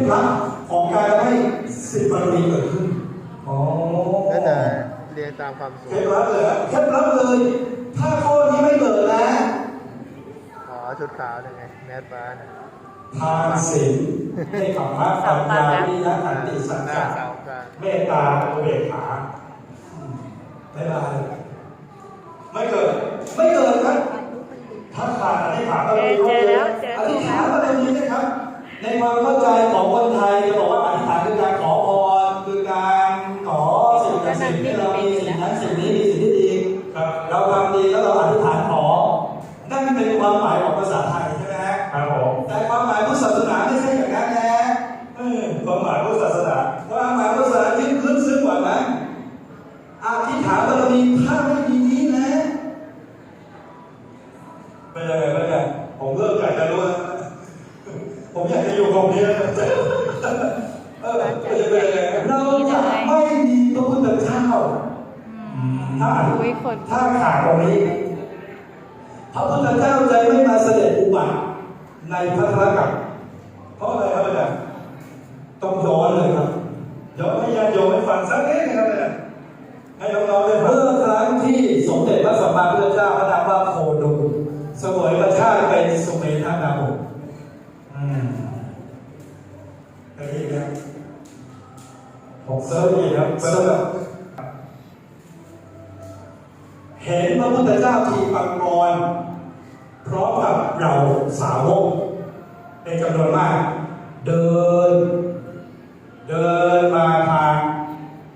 ล็ดลับของการทำให้สิบบารมีเกิดขึ้นอ๋อแล้วแต่เรียนตามความสูเคล็งดลับเลยฮะเคล็ดลับเลย ถ้าข้อนี้ไม่เกิดนะอ๋อชุดขาวยังไงแมสฟ้านะทานศีลให้ขำมะปัญญาวิยะขันติสัจหน้าจะเสากันเมตตาอุเบกขาอืมไม่ได้ไม่เกิด ไม่เกิดครับถ้าขาดอธิษฐานก็ไม่รู้เจอแล้วเจออธิษฐานก็ตรงนี้นะครับ ในความเข้าใจของคนไทยจะบอกว่าอธิษฐานคือการขอพรคือการขอสิ่งศักดิ์สิทธิ์ให้เรามีสิ่งนั้นสิ่งนี้มีสิ่งที่ดีครับ เราทำดีแล้วเราอธิษฐานขอ นั่นเป็นความหมายของภาษาไทยใช่ไหมฮะ ครับผม แต่ความหมายพุทธศาสนาไม่ใช่อย่างนั้นนะเออความหมายพุทธศาสนาความหมายพุทธศาสนายิ่งลึกซึ้งกว่านั้นอธิษฐานบารมีถ้าไม่มีนี้นะเป็นยังไงบ้างเนี่ยผมเริ่มอยากจะรู้แล้วผมอยากจะอยู่ตรงนี้แล้วเออเป็นยังไงเราจะไม่มีพระพุทธเจ้าถ้า อุ้ยคน ถ้าขาดตรงนี้ พระพุทธเจ้าจะไม่มาเสด็จอุบัติในพัทธกับ เพราะอะไรครับอาจารย์ต้องย้อนเลยครับย้อนให้ญาติโยมให้ ฟังสักนิดนะครับอาจารย์ให้น้องๆได้เมื่อครั้งที่สมเด็จพระสัมมาสัมพุทธเจ้าพระนามว่าโคดมเสวยประชาติเป็นสุเมธานาบอืมไปอีกครับผมเซิร์ชอีกครับเซิร์ชเห็นพระพุทธเจ้าทีปังกรพร้อมกับเราสาวกเป็นจำนวนมาก เดิน เดินมาทาง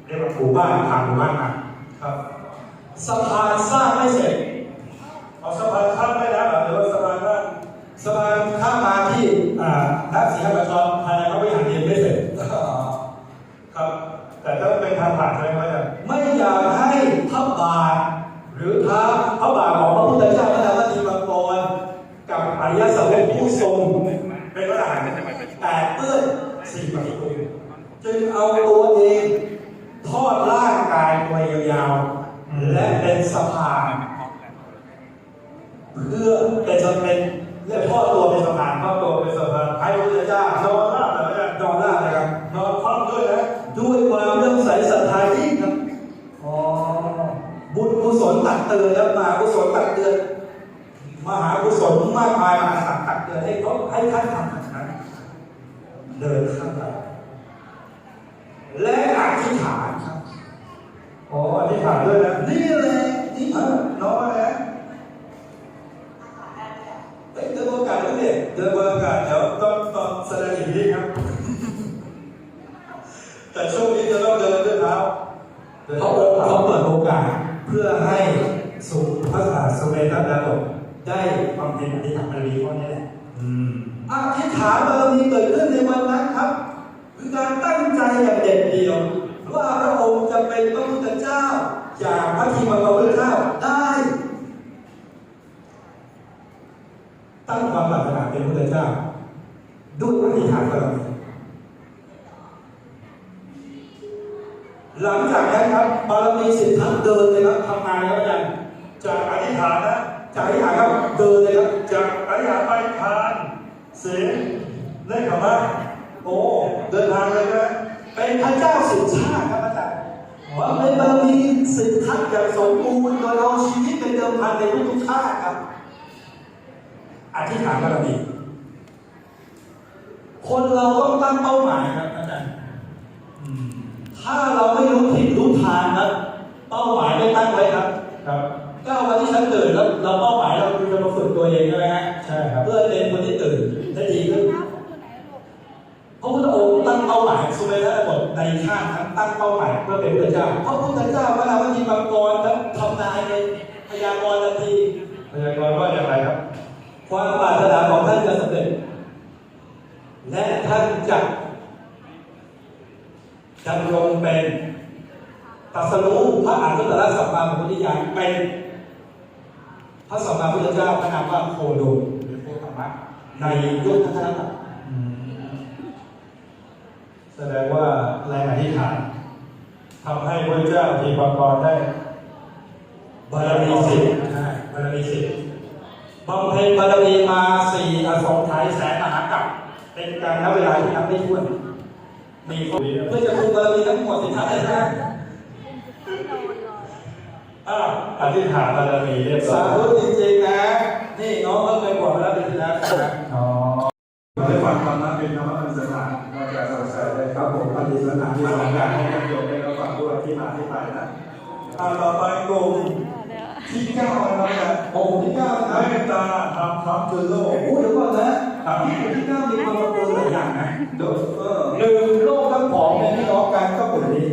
เรียกว่าหมู่ บ้านทางหมู่บ้านมาครับสะพานสร้างไม่เสร็จเอาสะพานข้ามไม่ได้หรือว่าสะพานข้ามสะพานข้ามมาที่อ่าทักศิลปกรภายในพระวิหารเรียนไม่เสร็จ ครับ แต่ถ้าเป็นทางผ่านใช่ไหมครับไม่อยากให้พระบาท หรือเท้าพระบาทของพระพุทธเจ้าพระนามว่าทีมังกรกับอริยสาวกผู้ทรงเป็นพระทหารแต่เปื้อนสิ่งปฏิกูลจึงเอาตัวเองทอดร่างกายตัวยาวๆและเป็นสะพานเพื่อเป็นสะเป็นเรียกทอดตัวเป็นสะพานทอดตัวเป็นสะพานให้พระพุทธเจ้านอนหน้าเลยนะนอนหน้าเลยครับนอนคว่ำด้วยนะด้วยความเลื่อมใสศรัทธายิ่งครับ อ๋อบุญกุศลตัก เตือนแล้วมากุศลตักเตือนมหากุศลมากมายมหาศาลตักเตือนให้เขาให้ท่านทำแบบนั้นเดินข้ามไปและอธิษฐานครับอ๋ออธิษฐานด้วยนะนี่เลยนี่เออน้องอะไรนะเฮ้ยเดินบนอากาศด้วยเนี่ยเดินบนอากาศเดี๋ยวต้องต้องแสดงอย่างนี้ครับ แต่ช่วงนี้จะต้องเดินด้วยเท้าเขาเขาเปิดโอกาสเพื่อให้ สุภาษาสุเมธาดาบทได้ความเป็นอธิษฐานบารมีข้อนี้แหละอธิษฐานบารมีเกิดขึ้นในวันนั้นครับ คือการตั้งใจอย่างเด็ดเดี่ยว ว่าพระองค์จะเป็นพระพุทธเจ้า อย่างพระทีมังกรพุทธเจ้าได้ ตั้งความปรารถนาเป็นพระพุทธเจ้า ด้วยอธิษฐานบารมี หลังจากนั้นครับบารมีสิทธัตถ์เดินเลยครับทำงานแล้วอาจารย์จากอธิษฐานนะจากอธิษฐานครับเดินเลยครับจากอธิษฐานไปทานศีลได้คำว่าโอ้เดินทางเลยนะเป็นพระเจ้าสิทธาครับอาจารย์ว่าเป็นบารมีสิทธัตถ์อย่างสมบูรณ์โดยเอาชีวิตเป็นเดิมพันในทุกๆชาติครับ อธิษฐานบารมี คนเราต้องตั้งเป้าหมายครับอาจารย์ถ้าเราไม่รู้ทิศรู้ทางนะเป้าหมายไม่ตั้งไว้ครับ ครับก็วันที่ฉันตื่นแล้วเราเป้าหมายเราคือจะมาฝึกตัวเองใช่ไหมฮะใช่ครับเพื่อเป็นคนที่ตื่นได้ดีขึ้นพระพุทธองค์ตั้งเป้าหมายสุเมธาบทในชาติทั้งตั้งเป้าหมายเพื่อเป็นพระเจ้าพระพุทธเจ้าพระนามทีมังกรแล้วทำนายในพยากรณ์นาทีพยากรณ์ว่าอย่างไรครับ ความปรารถนาของท่านจะสำเร็จ และท่านจะดำรงเป็นตัสรู้พระอนุตตรสัมมาสัมพุทธญาณเป็นพระสัมมาพุทธเจ้าพระนามว่าโคโดมหรือโคธรรมะในยุคทัศนคติแสดงว่าแรงอธิษฐานทำให้พระเจ้าทีปังกรได้บารมีสิบบารมีสิบบำเพ็ญบารมีมาสี่อสงไขยแสนมหา เป็นการนับเวลาที่นับไม่ถ้วนมีข้อเพื่อจะคุมบารมีทั้งหมดที่ทำได้ได้อ่าอธิษฐานบารมีเรียบร้สาอยธุจริงๆนะ นี่น้องเขาเคยบอกมาแล้วเป็นที่แล้วนะครับอ๋อเราได้ฟังธรรมะเป็นธรรมะเป็นสถานเราจะสงสัยเลยครับผมปฏิสถานที่สองการให้ญาติโยมได้รับฟังด้วยที่มาที่ไปนะอ่าต่อไปกลุ่ม ที่เก้านะครับเนี่ยโอ้ที่เก้านะครับเมตตาธรรมพร้อมคือโลกโอ้เดี๋ยวก่อนนะที่ที่เก้ามีความรวมหลายอย่างนะเดี๋ยวเออหนึ่งโลกทั้งผองเนี่ยที่น้องกันก็กลุ่มนี้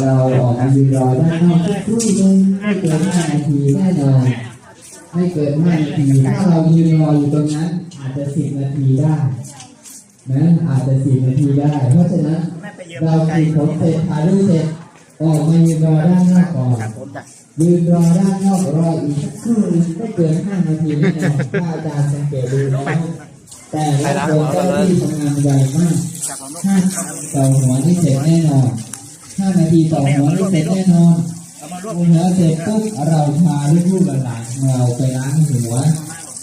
เราออกยืนรอด้านนอกสักครู่หนึงไม่เกินห้านาทีแน่นอนไม่เกินห้านาทีถ้าเรายืนรออยู่ตรงนั้น อาจจะสิบนาทีได้นะอาจจะสิบนาทีได้ เพราะฉะนั้นเราฉีดผมเสร็จถ่ารูเสร็จออกมายืนรอด้านนอกก่อน ยืนรอด้านนอกรออีกสักครู่หนึงไม่เกินห้านาทีแน่นอนถ้าอาจารย์สังเกตดูแล้วแต่ละคนเจ้าหน้าที่ทำงานไวมากห้าต่อหัวนี่เสร็จแน่นอนห้านาทีต่อหัวนี่เสร็จแน่นอนหัวเสร็จปุ๊บเราพาลูกๆหลานๆเราไปล้างหัว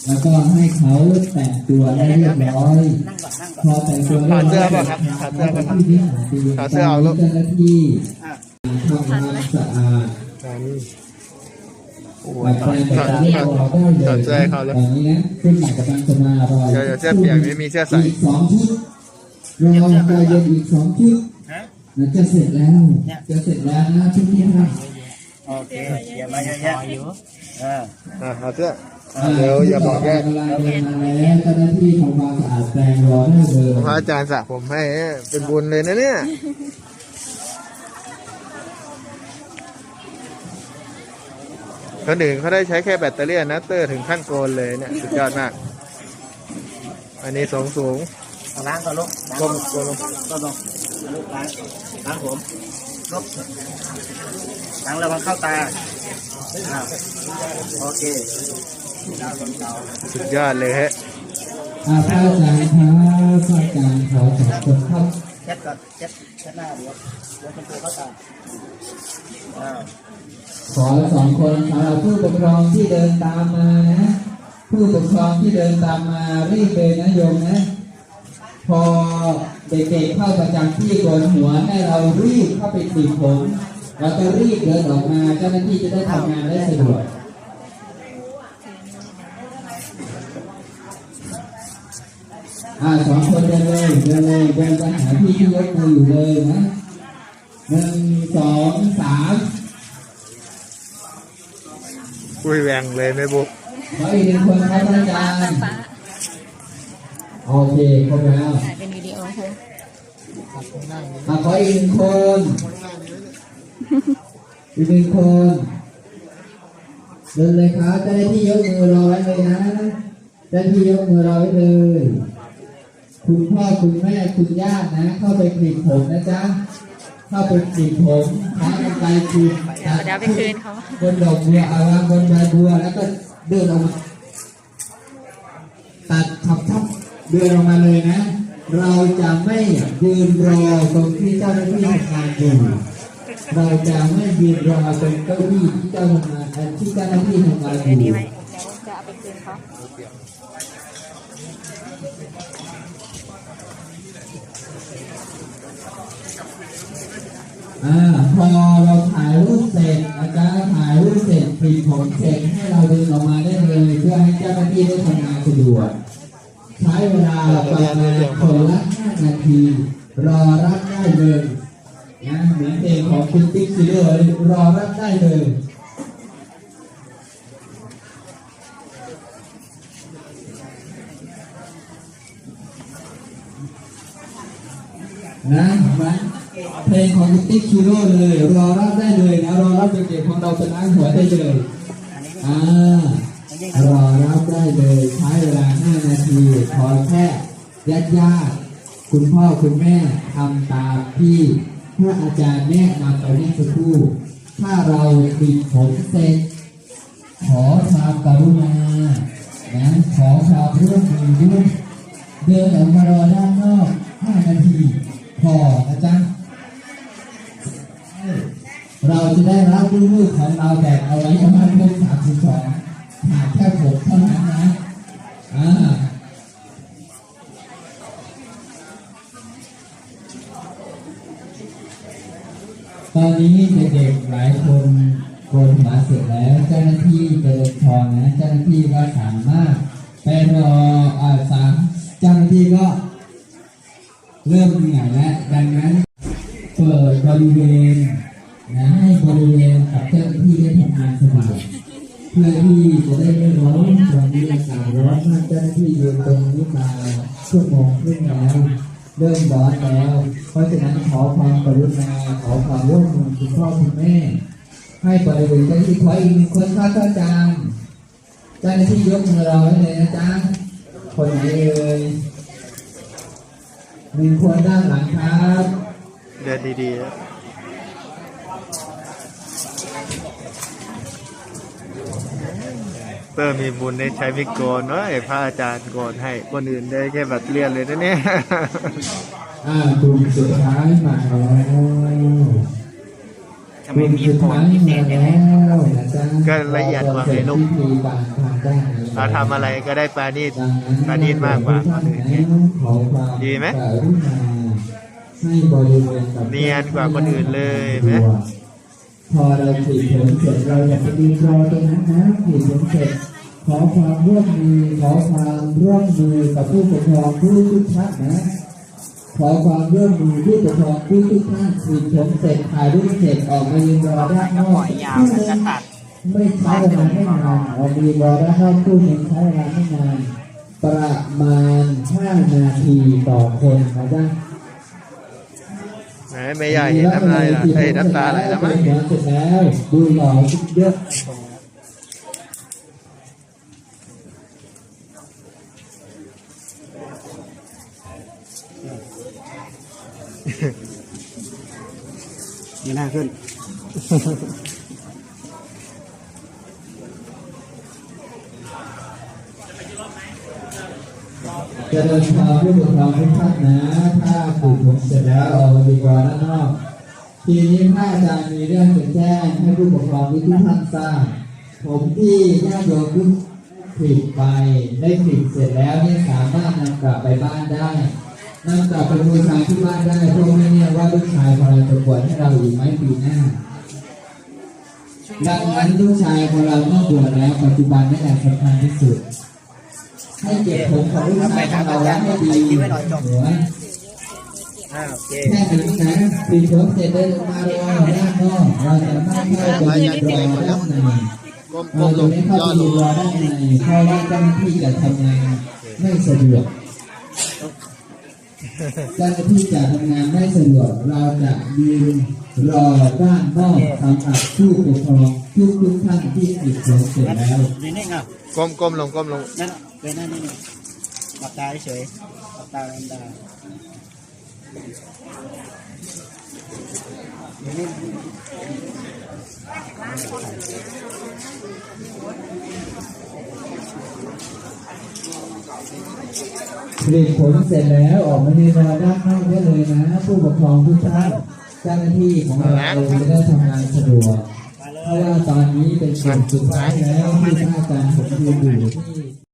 แล้วก็ให้เขาแต่งตัวได้เรียบร้อยพอแต่งตัวเรียบร้อยถอดเสื้อป่ะครับถอดเสื้อป่ะครับถอดเสื้อเอาลูกเจ้าหน้าที่ทำความสะอาด ถอดเสื้อให้เขาแล้วตอนนี้นะขึ้นหนักกำลังจะมารอเดี๋ยวเดี๋ยวเสื้อเปียกไม่มีเสื้อใส่อีกสองชุดรอใจเย็นอีกสองชุดแล้วจะเสร็จแล้วจะเสร็จแล้วนะทุกท่านโอเคเดี๋ยวมาเยอะแยะเอออะเอาเสื้อเดี๋ยวอย่าบอกแกกำลังเดินมาแล้วเจ้าหน้าที่ทำความสะอาแปรงรอได้เลยพระอาจารย์สระผมให้เป็นบุญเลยนะเนี่ย คนอื่นเขาได้ใช้แค่แบตเตอรี่อะแดปเตอร์ถึงขั้นโกนเลยเนี่ยสุดยอดมาก อันนี้สูงสูงเอาล้างก่อนลูกล้างก้มก้มลงก็ลงลูกล้างล้างผมลบล้างระวังเข้าตาอ้าวโอเคสุดยอดเลยฮะอาพระอาจารย์ครับพระอาจารย์ขอสองคนครับเช็ดก่อนเช็ดเช็ดหน้าเดี๋ยวเดี๋ยวคุณครูเข้าตาอ้าว ขอสองคนสำหรับผู้ปกครองที่เดินตามมานะ ผู้ปกครองที่เดินตามมารีบเลยนะโยมนะ พอเด็กๆเข้าประจำที่โกนหัวให้เรารีบเข้าไปติดผมเราจะรีบเดินออกมาเจ้าหน้าที่จะได้ทำงานได้สะดวกอ่าสองคนเดินเลยเดินเลยเดินไปหาพี่ที่ยกมืออยู่เลยนะหนึ่งสองสาม คุยแหวงเลยไม่บุกขออีกหนึ่งคนครับอาจารย์โอเคครบแล้วถ่ายเป็นวิดีโอใช่ไหมอะขออีกหนึ่งคนอีกหนึ่งคนเดินเลยครับเจ้าหน้าที่ยกมือรอไว้เลยนะเจ้าหน้าที่ยกมือรอไว้เลย คุณพ่อคุณแม่คุณญาตินะ เข้าไปกรีดผมนะจ๊ะ เข้าไปกรีดผมใช้กันไกรกรีดตัดเดี๋ยวไปคืนเขา บนดอกบัวอาวางบนใบบัวแล้วก็เดินออกมาตัดทับทับเดินออกมาเลยนะ เราจะไม่ยืนรอตรงที่เจ้าหน้าที่ทำงานอยู่เราจะไม่ยืนรอตรงเก้าอี้ที่เจ้าทำงานที่เจ้าหน้าที่ทำงานอเดี๋ย เขาอ่าพอเราถ่ายรูปเสร็จอาจารย์ถ่ายรูปเสร็จปิดผมเสร็จให้เราดินออกมาได้เลย เพื่อให้เจ้าหน้าที่ได้ทำงานสะดวกใช้เวลาประมาณคนละ5นาที รอรับได้เลยนะเหมือนเพลงของคุณติ๊กซิเลอร์รอรับได้เลย นะมันเพลงของติ๊กชิโร่เลย รอรับได้เลยนะรอรับเด็กๆของเราไปล้างหัวได้เลยอ่ารอรับได้เลยใช้เวลา 5 นาทีขอแค่ญาติญาติๆคุณพ่อคุณแม่ทำตามที่พระอาจารย์แนะนำไปเมื่อสักครู่ถ้าเราปิดผมเสร็จขอความกรุณานะขอความร่วมมือด้วยเดินออกมารอด้านนอก 5 นาที พอนะจ๊ะเราจะได้รับลูกๆของเราแบบเอาไว้ประมาณลูกสามสิบสองขาดแค่ผมเท่านั้นนะอ่าตอนนี้เด็กๆหลายคนโกนหัวเสร็จแล้วเจ้าหน้าที่จะลงทองนะเจ้าหน้าที่ก็สามารถไปรออ่าสามเจ้าหน้าที่ก็ เริ่มเหนื่อยแล้วดังนั้นเปิดบริเวณนะให้บริเวณกับเจ้าหน้าที่ได้ทำงานสะดวกเพื่อที่จะได้ไม่ร้อนวันนี้อากาศร้อนมากเจ้าหน้าที่ยืนตรงนี้มาชั่วโมงครึ่งแล้วเริ่มร้อนแล้ว เพราะฉะนั้นขอความกรุณาขอความร่วมมือคุณพ่อคุณแม่ ให้บริเวณเจ้าหน้าที่ขออีกหนึ่งคนครับอาจารย์เจ้าหน้าที่ยกมือรอไว้เลยนะจ๊ะคนไหนเอ่ย หนึ่งคนด้านหลังครับ เดินดีๆนะเตอร์มีบุญได้ใช้มิกโกนเนาะไอ้พระอาจารย์โกนให้คนอื่นได้แค่แบตเตอรี่ยนเลยนะเนี่ย อ่ากลุ่มสุดท้ายมาแล้ว กลุ่มสุดท้ายมาแล้วนะจ๊ะก็ละเอียดกว่าไงลูกพิธีบางทางด้านในเราทำอะไรก็ได้ปราณีตดังนั้นปราณีตมากกว่าคนอื่นไงขอความดีไหมกรุณาให้บริเวณกับเนียนกว่าคนอื่นเลยไหมพอเราขีดผมเสร็จเราอย่าไปดีรอตรงนั้นนะขีดผมเสร็จขอความร่วมมือขอความร่วมมือกับผู้ปกครองผู้ทุกท่านนะ ขอความร่วมมือผู้ปกครองผู้ทุกท่านขีดผมเสร็จถ่ายรูปเสร็จออกมายืนรอด้านนอกผู้นึงไม่ใช้เวลาไม่นานออกมายืนรอด้านนอกผู้นึ่งใช้เวลาไม่นานประมาณ5นาทีต่อคนนะจ๊ะไม่ใหญ่เห็นน้ำลายละเฮ้ยน้ำตาไหลแล้วมั้งเสร็จแล้วดูหล่อเยอะ นี่หน้าขึ้น จะเดินทางผู้ปกครองทุกท่านนะ ถ้าปลูกผมเสร็จแล้วออกมาดีกว่าด้านนอก ทีนี้พระอาจารย์มีเรื่องจะแจ้งให้ผู้ปกครองทุกท่านทราบ ผมที่ญาติโยมทุกผิดไปได้ผิดเสร็จแล้วเนี่ยสามารถนำกลับไปบ้านได้ นำกลับไปบูชาที่บ้านได้เพราะไม่เนี่ยว่าลูกชายของเราจะบวชให้เราอีกไหมปีหน้า ดังนั้นลูกชายของเราเมื่อบวชแล้วปัจจุบันนี่แหละสำคัญที่สุด ให้เก็บผมของลูกชายของเราไว้ให้ดีหัวอ่อเคแค่นี้นะปีนผมเสร็จเดินมาเรอด้านนอกเราจะไม่เข้าไปรอด้านในเราจะไม่เข้าไปรอด้านในเพราะว่าเจ้าหน้าที่จะทำงานไม่สะดวก เจ้าหน้าที่จะทำงานไม่สะดวกเราจะยืนรอด้านนอกสำหรับผู้ปกครองทุกทุกๆท่านที่ติดผมเสร็จแล้วนิ่งๆอะก้มก้มลงก้มลงนั่นน่ะเป็นนั่นนี่หลับตาเฉยหลับตาธรรมดาผลิตผลเสร็จแล้วออกมาในรอด้านข้างได้เลยนะ ผู้ปกครองทุกท่านเจ้าหน้าที่ของเราจะได้ทำงานสะดวกเพราะว่าตอนนี้เป็นส่วนสุดท้ายแล้วที่ท่านอาจารย์ผมยืนอยู่ที่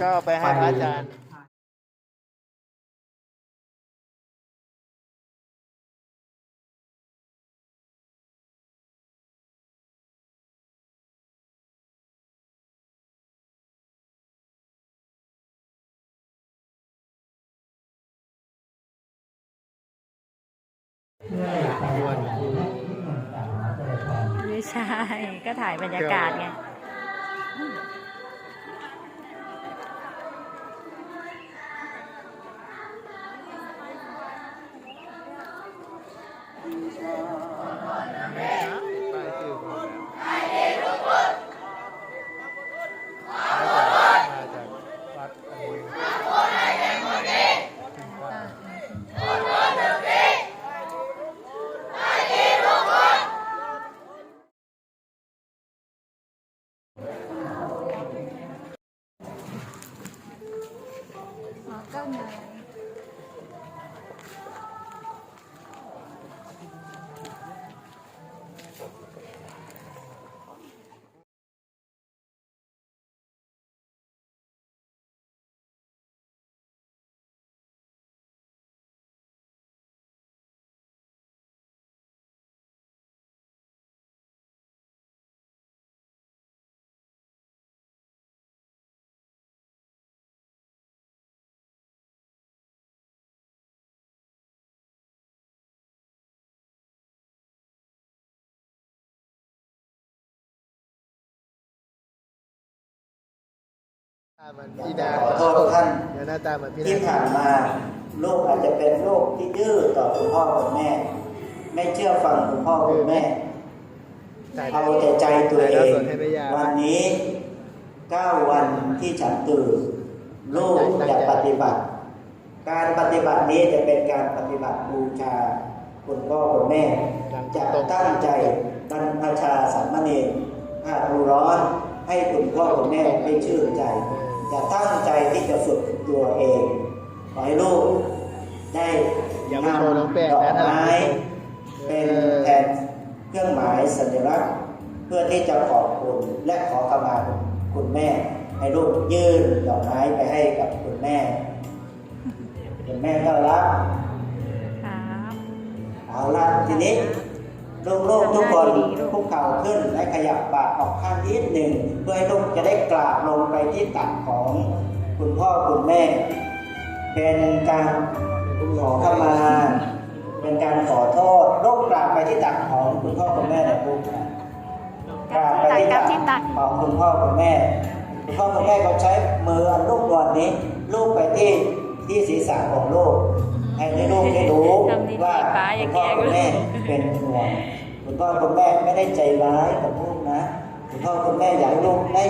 ก็ไปให้พระอาจารย์ไม่ใช่ ก็ถ่ายบรรยากาศไง มือนพี่ดาขอโทษท่านเดี๋ยวหน้าตาเหมือนพี่ที่ดาผ่านมาลูกอาจจะเป็นลูกที่ดื้อต่อคุณพ่อคุณแม่ ไม่เชื่อฟังคุณพ่อคุณแม่ถ่ายเอาแต่ใจตัวเอถ่ายงทอดสดให้แม่ย่าวันนี้เก้าวันที่ฉันตื่นลูกจะปฏิบัติ การปฏิบัตินี้จะเป็นการปฏิบัติบูชาคุณพ่อคุณแม่จะตั้งใจบรรพชาสามเณรอาดูร้อนให้คุณพ่อคุณแม่ได้ชื่นใจ จะตั้งใจที่จะฝึกตัวเองขอให้ลูกได้อย่าไปโชว์น้องแป้งดอกนะถ้าเราไม้ไม่โชว์เป็นแทนเครื่องหมายสัญลักษณ์ เพื่อที่จะขอบคุณและขอขมาคุณแม่ ให้ลูกยื่นดอกไม้ไปให้กับคุณแม่คุณแม่ก็รับครับเอาละทีนี้ ลูกๆทุกคนคุกเข่าขึ้นและขยับปากออกข้างนิดหนึ่ง เพื่อให้ลูกจะได้กราบลงไปที่ตักของคุณพ่อคุณแม่ เป็นการขอขมาเป็นการขอโทษลูกกราบไปที่ตักของคุณพ่อคุณแม่นะลูกนะกราบไปที่ตักของคุณพ่อคุณแม่คุณพ่อคุณแม่ก็ใช้มืออันลูกนวลนี้ลูกไปที่ที่ศีรษะของลูกให้ลูกได้รู้ว่าคุณพ่อคุณแม่เป็นห่วง คุณพ่อคุณแม่ไม่ได้ใจร้ายกับลูกนะคุณพ่อคุณแม่อยากให้ลูกได้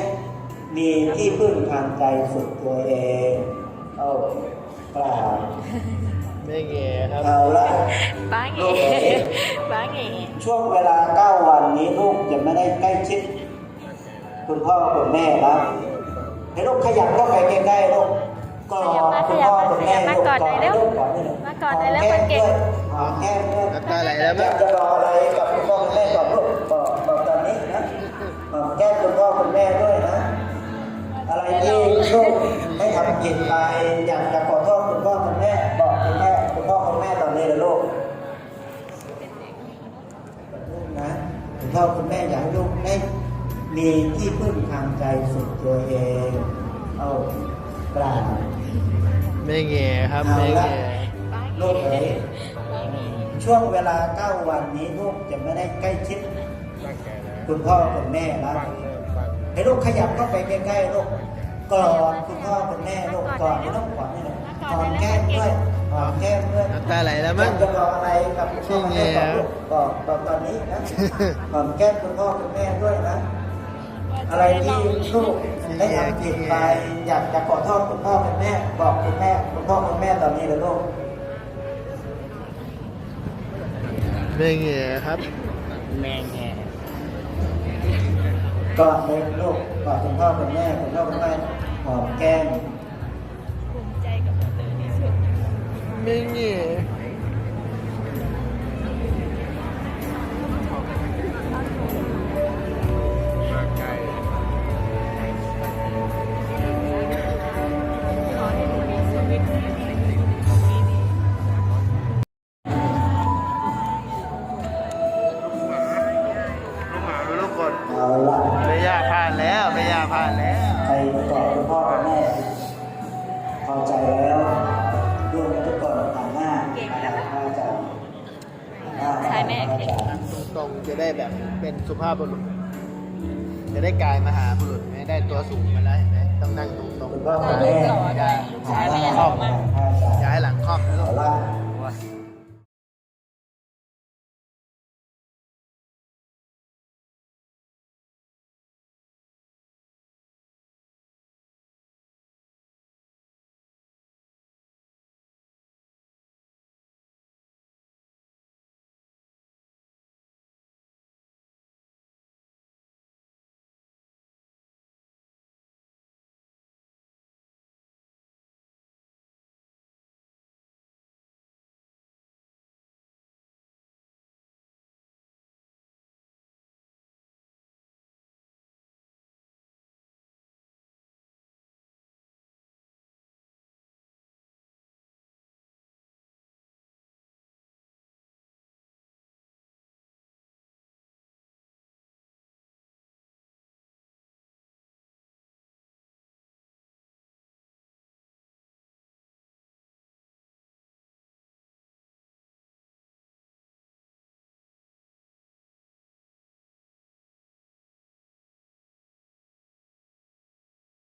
มีที่พึ่งทางใจฝึกตัวเองเอากล่าวไม่แง่ครับเอาละป้าเงป้าเงช่วงเวลาเก้าวันนี้ลูกจะไม่ได้ใกล้ชิด คุณพ่อคุณแม่แล้วให้ลูกขยับเข้าไปใกล้ๆลูกกอดคุณพ่อคุณแม่ลูกกอดให้ลูกกอดให้ลูกมากอดหน่อยแล้วคนเก่ง หอมแก้มด้วยน้ำตาไหลแล้วอมั้ยางกจะรออะไรกับคุณพ่อคุณแม่ก่อนลูกบอกบอกตอนนี้นะหอมแก้มคุณพ่อคุณแม่ด้วยนะ อะไรที่ลูกไม่ทำผิดไปอยากจะขอโทษคุณพ่อคุณแม่บอกคุณแม่คุณพ่อคุณแม่ตอนนี้เลยลูกนะคุณพ่อคุณแม่อยากให้ลูกได้มีที่พึ่งทางใจฝึกตัวเอง เอากราบไม่แง่ครับไม่แง่ป้าเงลูกเอ๋ยป้าเง ช่วงเวลาเก้าวันนี้ลูกจะไม่ได้ใกล้ชิดคุณพ่อคุณแม่แล้วให้ลูกขยับเข้าไปใกล้ๆลูกกอดคุณพ่อคุณแม่ลูกกอดให้ลูกกอดให้ลูกหอมแก้มด้วยหอมแก้มด้วยน้ำตาไหลแล้วมัมั้นงจะบอกอะไรกับคุณพ่อคุณแม่บอกลูกบอกบอกตอนนี้นะหอมแก้มคุณพ่อคุณแม่ด้วยนะอะไรที่ลูกได้ทำผิดไปอยากจะขอโทษคุณพ่อคุณแม่ บอกคุณแม่คุณพ่อคุณแม่ตอนนี้เลยลูก ไม่แง่ครับ แม่แง่กอดเลยลูกกอดคุณพ่อคุณแม่คุณพ่อคุณแม่หอมแก้มภูมิใจกับเราเลยที่สุดไม่แง่ รงๆจะได้แบบเป็นสุภาพบุรุษ จะได้กลายมหาบุรุษไม่ได้ตัวสูงมาแล้วเห็นไหมต้องนั่งตรงคุณพ่อคุณแม่ๆอย่าอย่าให้หลังคล่อมท่านอาจารย์อย่าให้หลังคล่อมนะขลูอกรับโอ้ย